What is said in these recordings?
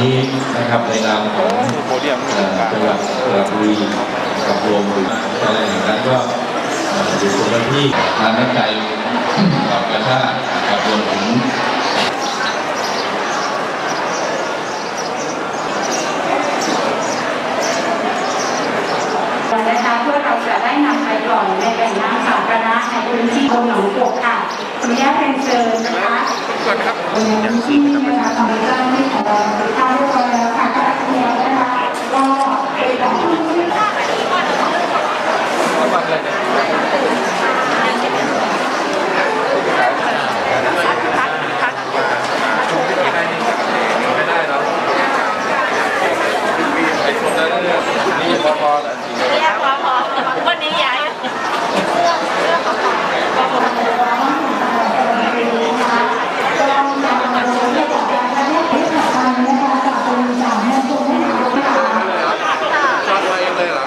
นี้นะครับในนามของจังหวัดสระบุรีกับรวมถึงอะไรอย่างนั้นก็อยู่คนละที่ทานน้ำใจกับกระชากับรวมถึงนะคะเพื่อเราจะได้นำไปปล่อยในแหล่งน้ำสาธารณะในพื้นที่ตรงหนองกบค่ะ นุญาตเรียนเชิญนะคะก่อนครับวันนี้ที่นะคะทำเจ้าหน้าที่ของเราทำเรียบร้อยแล้วค่ะก็เดียวนะคะก็เป็นของที่ก่อนมาเลยเนี่ยไม่ได้หรอกไอ้คนนั้นเนี่ยนี่พอพอแล้วเรียกพอพอวันนี้ย้าย จอดไว้เองเลยเหรอ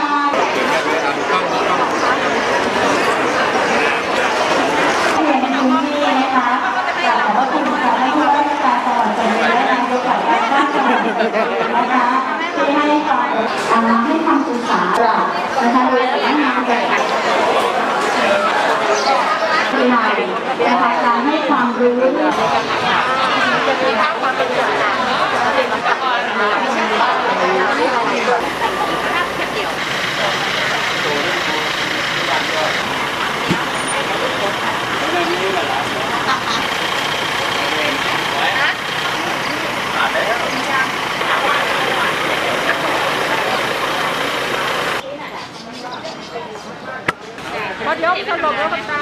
ที่ใหม่นะคะการให้ความรู้ có gì không? Sao lột nữa không sao